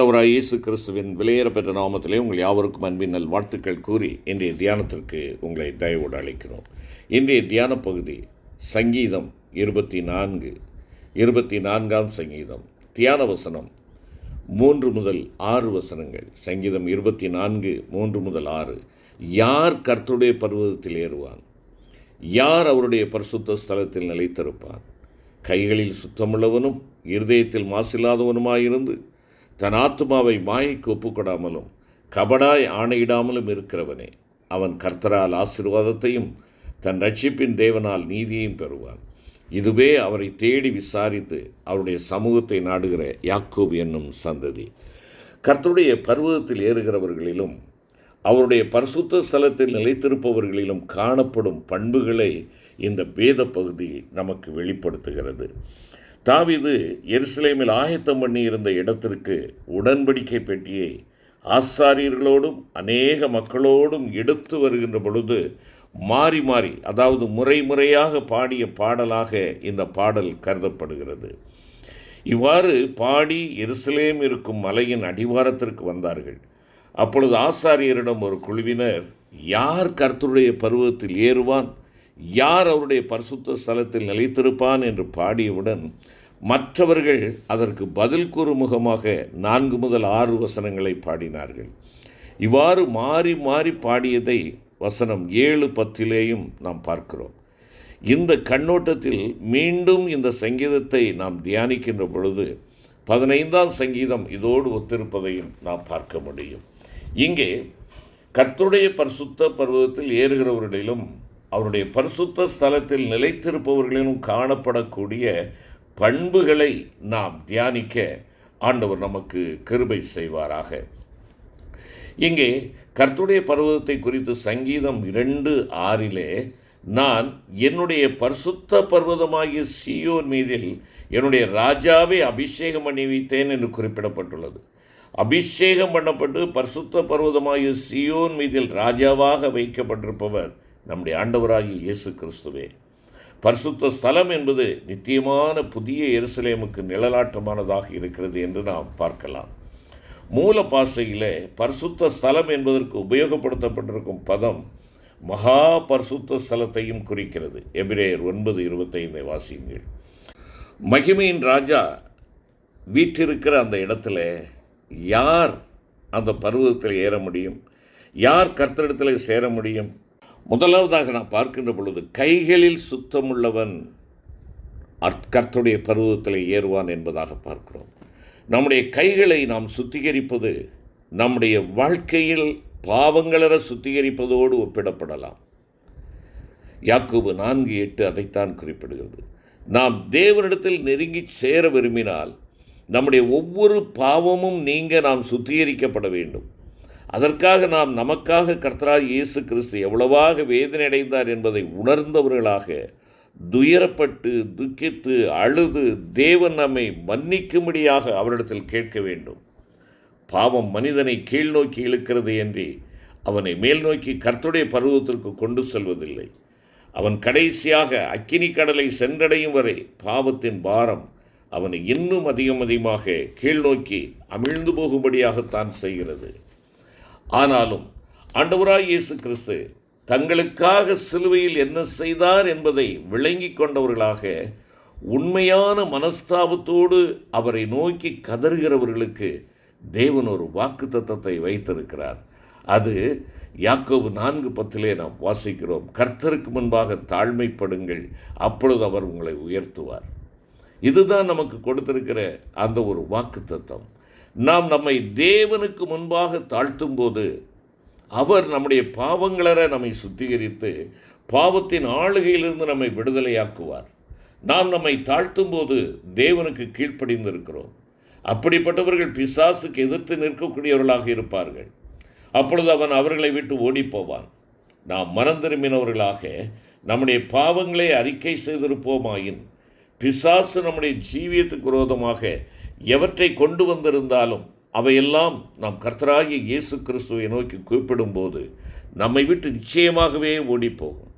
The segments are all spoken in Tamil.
ஆண்டவராக இயேசு கிறிஸ்துவின் விலையேற பெற்ற நாமத்திலே உங்கள் யாவருக்கும் அன்பின் நல் வாழ்த்துக்கள் கூறி இன்றைய தியானத்திற்கு உங்களை தயவோடு அழைக்கிறோம். இன்றைய தியான பகுதி சங்கீதம் இருபத்தி நான்கு இருபத்தி நான்காம் சங்கீதம். தியான வசனம் மூன்று முதல் ஆறு வசனங்கள். சங்கீதம் இருபத்தி நான்கு மூன்று முதல் ஆறு. யார் கர்த்தருடைய பர்வதத்தில் ஏறுவான்? யார் அவருடைய பரிசுத்த ஸ்தலத்தில் நிலைத்திருப்பான்? கைகளில் சுத்தமுள்ளவனும் இருதயத்தில் மாசில்லாதவனுமாயிருந்து தன் ஆத்மாவை மாயைக்கு ஒப்புக்கொடாமலும் கபடாய் ஆணையிடாமலும் இருக்கிறவனே அவன் கர்த்தரால் ஆசீர்வாதத்தையும் தன் ரட்சிப்பின் தேவனால் நீதியையும் பெறுவான். இதுவே அவரை தேடி விசாரித்து அவருடைய சமூகத்தை நாடுகிற யாக்கோப் என்னும் சந்ததி. கர்த்தருடைய பர்வதத்தில் ஏறுகிறவர்களிலும் அவருடைய பரிசுத்த ஸ்தலத்தில் நிலைத்திருப்பவர்களிலும் காணப்படும் பண்புகளை இந்த வேத பகுதி நமக்கு வெளிப்படுத்துகிறது. தாவிது எருசலேமில் ஆயத்தம் பண்ணி இருந்த இடத்திற்கு உடன்படிக்கை பெட்டியை ஆசாரியர்களோடும் அநேக மக்களோடும் எடுத்து வருகின்ற பொழுது மாறி மாறி அதாவது முறை முறையாக பாடிய பாடலாக இந்த பாடல் கருதப்படுகிறது. இவ்வாறு பாடி எருசலேம் இருக்கும் மலையின் அடிவாரத்திற்கு வந்தார்கள். அப்பொழுது ஆசாரியரிடம் ஒரு குழுவினர் யார் கர்த்தருடைய பருவத்தில் ஏறுவான்? யார் அவருடைய பரிசுத்த ஸ்தலத்தில் நிலைத்திருப்பான் என்று பாடியவுடன் மற்றவர்கள் அதற்கு பதில் கூறு முகமாக நான்கு முதல் ஆறு வசனங்களை பாடினார்கள். இவ்வாறு மாறி மாறி பாடியதை வசனம் ஏழு பத்திலேயும் நாம் பார்க்கிறோம். இந்த கண்ணோட்டத்தில் மீண்டும் இந்த சங்கீதத்தை நாம் தியானிக்கின்ற பொழுது பதினைந்தாம் சங்கீதம் இதோடு ஒத்திருப்பதையும் நாம் பார்க்க முடியும். இங்கே கர்த்தருடைய பரிசுத்த பருவத்தில் ஏறுகிறவர்களிலும் அவருடைய பரிசுத்த ஸ்தலத்தில் நிலைத்திருப்பவர்களிலும் காணப்படக்கூடிய பண்புகளை நாம் தியானிக்க ஆண்டவர் நமக்கு கிருபை செய்வாராக. இங்கே கர்த்துடைய பர்வதத்தை குறித்து சங்கீதம் இரண்டு ஆறிலே நான் என்னுடைய பரிசுத்த பர்வதமாகிய சியோன் மீதில் என்னுடைய ராஜாவை அபிஷேகம் பண்ணி வைத்தேன் என்று குறிப்பிடப்பட்டுள்ளது. அபிஷேகம் பண்ணப்பட்டு பரிசுத்த பர்வதமாகிய சியோன் மீதில் ராஜாவாக வைக்கப்பட்டிருப்பவர் நம்முடைய ஆண்டவராகிய இயேசு கிறிஸ்துவே. பரிசுத்த ஸ்தலம் என்பது நித்தியமான புதிய எருசலேமுக்கு நிழலாட்டமானதாக இருக்கிறது என்று நாம் பார்க்கலாம். மூல பாஷையிலே பரிசுத்த ஸ்தலம் என்பதற்கு உபயோகப்படுத்தப்பட்டிருக்கும் பதம் மகா பரிசுத்த ஸ்தலத்தையும் குறிக்கிறது. எபிரேயர் ஒன்பது இருபத்தைந்தை வாசியுங்கள். மகிமையின் ராஜா வீற்றிருக்கிற அந்த இடத்துல யார் அந்த பருவத்தில் ஏற முடியும்? யார் கர்த்தரிடத்தில் சேர முடியும்? முதலாவதாக நான் பார்க்கின்ற பொழுது கைகளில் சுத்தமுள்ளவன் கர்த்தருடைய பருவத்தில் ஏறுவான் என்பதாக பார்க்கிறோம். நம்முடைய கைகளை நாம் சுத்திகரிப்பது நம்முடைய வாழ்க்கையில் பாவங்களற சுத்திகரிப்பதோடு ஒப்பிடப்படலாம். யாக்கோபு நான்கு எட்டு அதைத்தான் குறிப்பிடுகிறது. நாம் தேவனிடத்தில் நெருங்கி சேர விரும்பினால் நம்முடைய ஒவ்வொரு பாவமும் நீங்க நாம் சுத்திகரிக்கப்பட வேண்டும். அதற்காக நாம் நமக்காக கர்த்தரார் இயேசு கிறிஸ்து எவ்வளவாக வேதனை அடைந்தார் என்பதை உணர்ந்தவர்களாக துயரப்பட்டு துக்கித்து அழுது தேவன் நம்மை மன்னிக்கும்படியாக அவரிடத்தில் கேட்க வேண்டும். பாவம் மனிதனை கீழ் நோக்கி இழுக்கிறது என்று அவனை மேல் நோக்கி கர்த்துடைய பருவத்திற்கு கொண்டு செல்வதில்லை. அவன் கடைசியாக அக்கினி கடலை சென்றடையும் வரை பாவத்தின் பாரம் அவனை இன்னும் அதிகம் அதிகமாக கீழ் நோக்கி அமிழ்ந்து போகும்படியாகத்தான் செய்கிறது. ஆனாலும் ஆண்டவராய் இயேசு கிறிஸ்து தங்களுக்காக சிலுவையில் என்ன செய்தார் என்பதை விளங்கி கொண்டவர்களாக உண்மையான மனஸ்தாபத்தோடு அவரை நோக்கி கதறுகிறவர்களுக்கு தேவன் ஒரு வாக்கு தத்தத்தை வைத்திருக்கிறார். அது யாக்கோபு நான்கு பத்திலே நாம் வாசிக்கிறோம். கர்த்தருக்கு முன்பாக தாழ்மைப்படுங்கள் அப்பொழுது அவர் உங்களை உயர்த்துவார். இதுதான் நமக்கு கொடுத்திருக்கிற அந்த ஒரு வாக்கு தத்தம் நாம் நம்மை தேவனுக்கு முன்பாக தாழ்த்தும் போது அவர் நம்முடைய பாவங்களற நம்மை சுத்திகரித்து பாவத்தின் ஆளுகையிலிருந்து நம்மை விடுதலையாக்குவார். நாம் நம்மை தாழ்த்தும் போது தேவனுக்கு கீழ்ப்படிந்திருக்கிறோம். அப்படிப்பட்டவர்கள் பிசாசுக்கு எதிர்த்து நிற்கக்கூடியவர்களாக இருப்பார்கள். அப்பொழுது அவன் அவர்களை விட்டு ஓடிப்போவான். நாம் மனம் திரும்பினவர்களாக நம்முடைய பாவங்களை அறிக்கை செய்திருப்போமாயின் பிசாசு நம்முடைய ஜீவியத்துக்கு விரோதமாக எவற்றை கொண்டு வந்திருந்தாலும் அவையெல்லாம் நாம் கர்த்தராகிய இயேசு கிறிஸ்துவை நோக்கி கூப்பிடும்போது நம்மை விட்டு நிச்சயமாகவே ஓடிப்போகும்.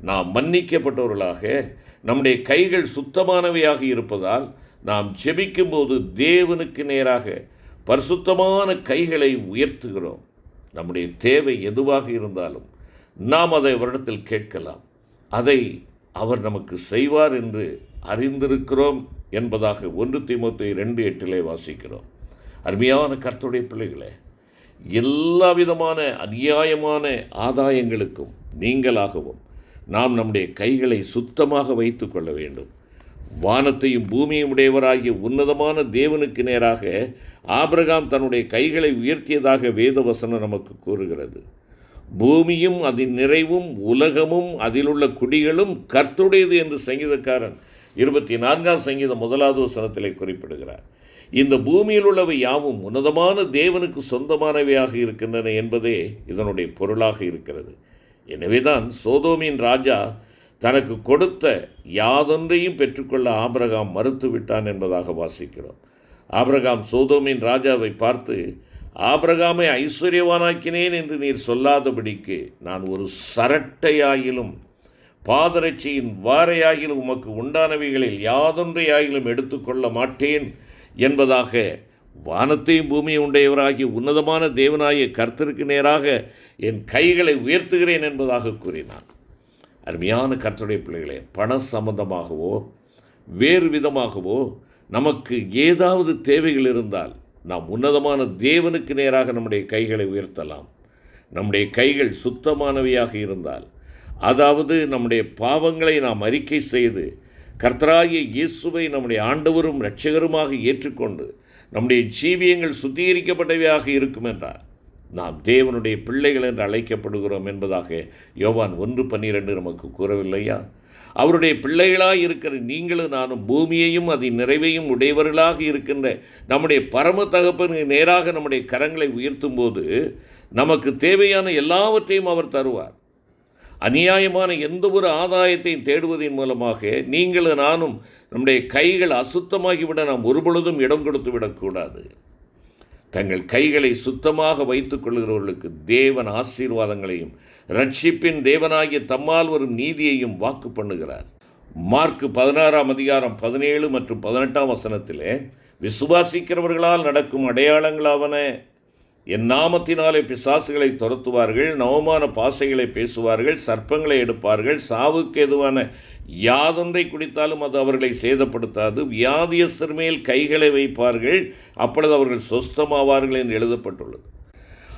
நாம் மன்னிக்கப்பட்டவர்களாக நம்முடைய கைகள் சுத்தமானவையாக இருப்பதால் நாம் ஜெபிக்கும்போது தேவனுக்கு நேராக பரிசுத்தமான கைகளை உயர்த்துகிறோம். நம்முடைய தேவை எதுவாக இருந்தாலும் நாம் அதை அவரிடத்தில் கேட்கலாம். அதை அவர் நமக்கு செய்வார் என்று அறிந்திருக்கிறோம். என்பதாக ஒன்று திமுத்தி ரெண்டு எட்டிலே வாசிக்கிறோம். அருமையான கர்த்தருடைய பிள்ளைகளே எல்லா விதமான அநியாயமான ஆதாயங்களுக்கும் நீங்களாகவும் நாம் நம்முடைய கைகளை சுத்தமாக வைத்து கொள்ள வேண்டும். வானத்தையும் பூமியும் உடையவராகிய உன்னதமான தேவனுக்கு நேராக ஆபிரகாம் தன்னுடைய கைகளை உயர்த்தியதாக வேதவசனம் நமக்கு கூறுகிறது. பூமியும் அதன் நிறைவும் உலகமும் அதிலுள்ள குடிகளும் கர்த்துடையது என்று சங்கீதக்காரன் இருபத்தி நான்காம் சங்கீதம் முதலாவது வசனத்திலே குறிப்பிடுகிறார். இந்த பூமியில் உள்ளவை யாவும் உன்னதமான தேவனுக்கு சொந்தமானவையாக இருக்கின்றன என்பதே இதனுடைய பொருளாக இருக்கிறது. எனவேதான் சோதோமின் ராஜா தனக்கு கொடுத்த யாதொன்றையும் பெற்றுக்கொள்ள ஆபிரகாம் மறுத்து விட்டான் என்பதாக வாசிக்கிறோம். ஆபிரகாம் சோதோமின் ராஜாவை பார்த்து ஆபிரகாமை ஐஸ்வர்யவானாக்கினேன் என்று நீர் சொல்லாதபடிக்கு நான் ஒரு சரட்டையாயிலும் பாதரட்சியின் வாரையாகிலும் உமக்கு உண்டானவைகளில் யாதொன்றையாகிலும் எடுத்துக்கொள்ள மாட்டேன் என்பதாக வானத்தையும் பூமியை உண்டையவராகிய உன்னதமான தேவனாகிய கர்த்தருக்கு நேராக என் கைகளை உயர்த்துகிறேன் என்பதாக கூறினான். அருமையான கர்த்தருடைய பிள்ளைகளே பண சம்பந்தமாகவோ வேறு விதமாகவோ நமக்கு ஏதாவது தேவைகள் இருந்தால் நாம் உன்னதமான தேவனுக்கு நேராக நம்முடைய கைகளை உயர்த்தலாம். நம்முடைய கைகள் சுத்தமானவையாக இருந்தால் அதாவது நம்முடைய பாவங்களை நாம் அறிக்கை செய்து கர்த்தராகிய இயேசுவை நம்முடைய ஆண்டவரும் இரட்சகருமாக ஏற்றுக்கொண்டு நம்முடைய ஜீவியங்கள் சுத்திகரிக்கப்பட்டவையாக இருக்கும் என்றார். நாம் தேவனுடைய பிள்ளைகள் என்று அழைக்கப்படுகிறோம் என்பதாக யோவான் ஒன்று பன்னிரெண்டு நமக்கு கூறவில்லையா? அவருடைய பிள்ளைகளாக இருக்கிற நீங்களும் நானும் பூமியையும் அதன் நிறைவையும் உடையவர்களாக இருக்கின்ற நம்முடைய பரம தகப்பனுக்கு நேராக நம்முடைய கரங்களை உயர்த்தும் போது நமக்கு தேவையான எல்லாவற்றையும் அவர் தருவார். அநியாயமான எந்த ஒரு ஆதாயத்தையும் தேடுவதன் மூலமாக நீங்களும் நானும் நம்முடைய கைகள் அசுத்தமாகிவிட நாம் ஒருபொழுதும் இடம் கொடுத்து விடக்கூடாது. தங்கள் கைகளை சுத்தமாக வைத்துக் கொள்கிறவர்களுக்கு தேவன் ஆசீர்வாதங்களையும் ரட்சிப்பின் தேவனாகிய தம்மால் வரும் நீதியையும் வாக்கு பண்ணுகிறார். மார்க் பதினாறாம் அதிகாரம் பதினேழு மற்றும் பதினெட்டாம் வசனத்திலே விசுவாசிக்கிறவர்களால் நடக்கும் அடையாளங்களாவன என் நாமத்தினாலே பிசாசுகளை துரத்துவார்கள் நவமான பாசைகளை பேசுவார்கள் சர்ப்பங்களை எடுப்பார்கள் சாவுக்கு எதுவான யாதொன்றை குடித்தாலும் அது அவர்களை சேதப்படுத்தாது வியாதியஸ்தர் மேல் கைகளை வைப்பார்கள் அப்பொழுது அவர்கள் சொஸ்தமாவார்கள் என்று எழுதப்பட்டுள்ளது.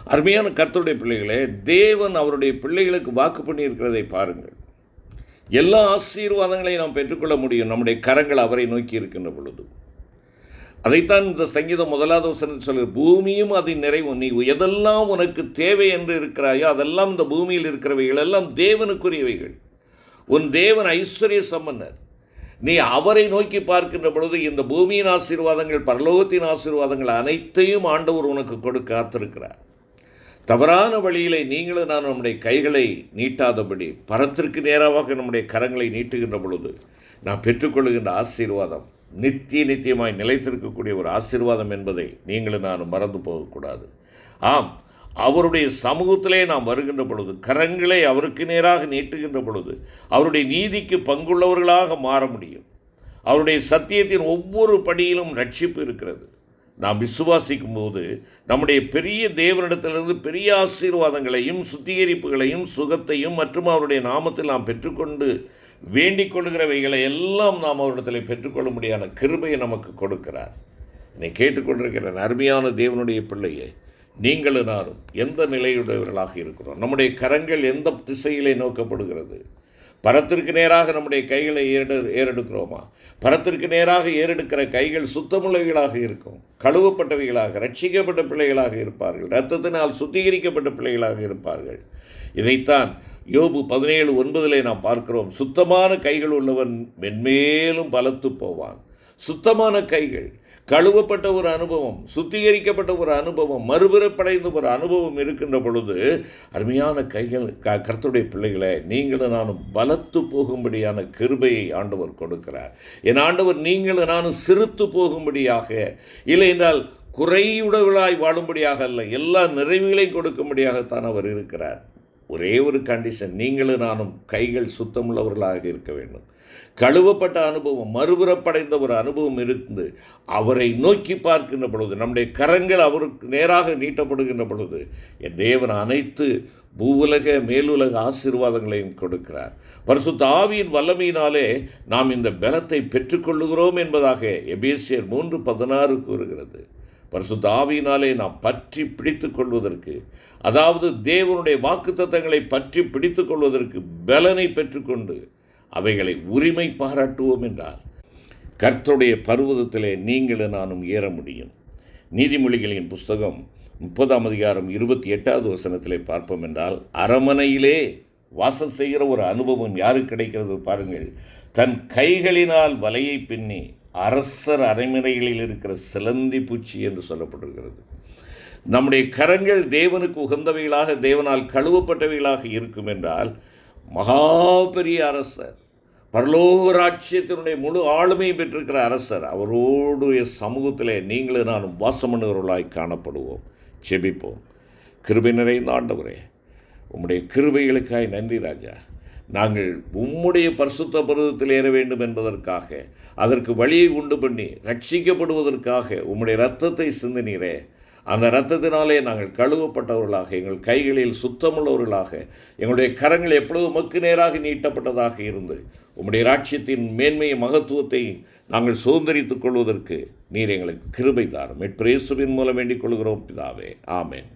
அருமையான கர்த்தருடைய பிள்ளைகளே தேவன் அவருடைய பிள்ளைகளுக்கு வாக்கு பண்ணியிருக்கிறதை பாருங்கள். எல்லா ஆசீர்வாதங்களையும் நாம் பெற்றுக்கொள்ள முடியும். நம்முடைய கரங்கள் அவரை நோக்கி இருக்கின்ற பொழுது. அதைத்தான் இந்த சங்கீதம் முதலாவது வசனம் சொல்லு பூமியும் அதன் நிறைவு நீ எதெல்லாம் உனக்கு தேவை என்று இருக்கிறாயோ அதெல்லாம் இந்த பூமியில் இருக்கிறவைகள் எல்லாம் தேவனுக்குரியவைகள். உன் தேவன் ஐஸ்வர்ய சம்பன்னர் நீ அவரை நோக்கி பார்க்கின்ற பொழுது இந்த பூமியின் ஆசீர்வாதங்கள் பரலோகத்தின் ஆசீர்வாதங்கள் அனைத்தையும் ஆண்டவர் உனக்கு கொடுக்க காத்திருக்கிறார். தவறான வழியிலே நீங்களும் நான் நம்முடைய கைகளை நீட்டாதபடி பரத்திற்கு நேராக நம்முடைய கரங்களை நீட்டுகின்ற பொழுது நான் பெற்றுக்கொள்கின்ற ஆசீர்வாதம் நித்திய நித்தியமாய் நிலைத்திருக்கக்கூடிய ஒரு ஆசீர்வாதம் என்பதை நீங்களும் நான் மறந்து போகக்கூடாது. ஆம் அவருடைய சமூகத்திலே நாம் வருகின்ற பொழுது கரங்களை அவருக்கு நேராக நீட்டுகின்ற பொழுது அவருடைய நீதிக்கு பங்குள்ளவர்களாக மாற முடியும். அவருடைய சத்தியத்தின் ஒவ்வொரு படியிலும் ரட்சிப்பு இருக்கிறது. நாம் விசுவாசிக்கும் போது நம்முடைய பெரிய தேவனிடத்திலிருந்து பெரிய ஆசீர்வாதங்களையும் சுத்திகரிப்புகளையும் சுகத்தையும் மற்றும் அவருடைய நாமத்தில் நாம் பெற்றுக்கொண்டு வேண்டிக் கொள்கிறவைகளை எல்லாம் நாம் அவரிடத்தில் பெற்றுக்கொள்ள முடியாத கிருபையை நமக்கு கொடுக்கிறார். என்னை கேட்டுக்கொண்டிருக்கிற அருமையான தேவனுடைய பிள்ளையை நீங்களும் நானும் எந்த நிலையுடையவர்களாக இருக்கிறோம்? நம்முடைய கரங்கள் எந்த திசையிலே நோக்கப்படுகிறது? பரத்திற்கு நேராக நம்முடைய கைகளை ஏறெடு ஏறெடுக்கிறோமா? பரத்திற்கு நேராக ஏறெடுக்கிற கைகள் சுத்தமுள்ளவைகளாக இருக்கும். கழுவப்பட்டவைகளாக ரட்சிக்கப்பட்ட பிள்ளைகளாக இருப்பார்கள். இரத்தத்தினால் சுத்திகரிக்கப்பட்ட பிள்ளைகளாக இருப்பார்கள். இதைத்தான் யோபு பதினேழு ஒன்பதிலே நாம் பார்க்கிறோம். சுத்தமான கைகள் உள்ளவன் மென்மேலும் பலத்து போவான். சுத்தமான கைகள் கழுவப்பட்ட ஒரு அனுபவம் சுத்திகரிக்கப்பட்ட ஒரு அனுபவம் மறுபிறப்படைந்த ஒரு அனுபவம் இருக்கின்ற பொழுது அருமையான கைகள் க கர்த்தருடைய பிள்ளைகளை நீங்களும் நானும் பலத்து போகும்படியான கிருபையை ஆண்டவர் கொடுக்கிறார். என் ஆண்டவர் நீங்களும் நானும் சிறுத்து போகும்படியாக இல்லை என்றால் குறையுடவளாய் வாழும்படியாக அல்ல எல்லா நிறைவுகளையும் கொடுக்கும்படியாகத்தான் அவர் இருக்கிறார். ஒரே ஒரு கண்டிஷன் நீங்களும் நானும் கைகள் சுத்தமுள்ளவர்களாக இருக்க வேண்டும். கழுவப்பட்ட அனுபவம் மறுபுறப்படைந்த ஒரு அனுபவம் இருந்து அவரை நோக்கி பார்க்கின்ற பொழுது நம்முடைய கரங்கள் அவருக்கு நேராக நீட்டப்படுகின்ற பொழுது என் தேவன் அனைத்து பூவுலக மேலுலக ஆசீர்வாதங்களையும் கொடுக்கிறார். பரிசுத்த ஆவியின் வல்லமையினாலே நாம் இந்த பலத்தை பெற்றுக்கொள்ளுகிறோம் என்பதாக எபேசியர் மூன்று பதினாறு கூறுகிறது. பரிசுத்த ஆவியினாலே நாம் பற்றி பிடித்து கொள்வதற்கு அதாவது தேவனுடைய வாக்குத்தத்தங்களை பற்றி பிடித்து கொள்வதற்கு பலனை பெற்றுக்கொண்டு அவைகளை உரிமை பாராட்டுவோம் என்றார். கர்த்தருடைய பருவதத்திலே நீங்களும் நானும் ஏற முடியும். நீதிமொழிகளின் புஸ்தகம் முப்பதாம் அதிகாரம் இருபத்தி எட்டாவது வசனத்திலே பார்ப்போம் என்றால் அரமனையிலே வாசம் செய்கிற ஒரு அனுபவம் யாருக்கு கிடைக்கிறது பாருங்கள். தன் கைகளினால் வலையை பின்னி அரசர் அரைமனைகளில் இருக்கிற சிலந்தி பூச்சி என்று சொல்லப்பட்டிருக்கிறது. நம்முடைய கரங்கள் தேவனுக்கு உகந்தவைகளாக தேவனால் கழுவப்பட்டவைகளாக இருக்கும் என்றால் மகா பெரிய அரசர் பரலோக ராட்சியத்தினுடைய முழு ஆளுமையை பெற்றிருக்கிற அரசர் அவரோடைய சமூகத்திலே நீங்களும் நானும் வாசம் காணப்படுவோம். செபிப்போம். கிருபை நிறைந்த ஆண்டவரே உம்முடைய கிருபைகளுக்காய் நன்றி ராஜா. நாங்கள் உம்முடைய பரிசுத்த பருவத்தில் ஏற வேண்டும் என்பதற்காக அதற்கு வழியை உண்டு பண்ணி ரட்சிக்கப்படுவதற்காக உம்முடைய இரத்தத்தை சிந்தினீரே. அந்த இரத்தத்தினாலே நாங்கள் கழுவப்பட்டவர்களாக எங்கள் கைகளில் சுத்தமுள்ளவர்களாக எங்களுடைய கரங்கள் எப்பொழுதும் மக்கு நேராக நீட்டப்பட்டதாக இருந்து உம்முடைய ராட்சியத்தின் மேன்மையை மகத்துவத்தை நாங்கள் சுதந்திரித்துக் கொள்வதற்கு நீர் எங்களுக்கு கிருபை தாரும். மீட்பிரேசுவின் மூலம் வேண்டிக் கொள்கிறோம் பிதாவே. ஆமேன்.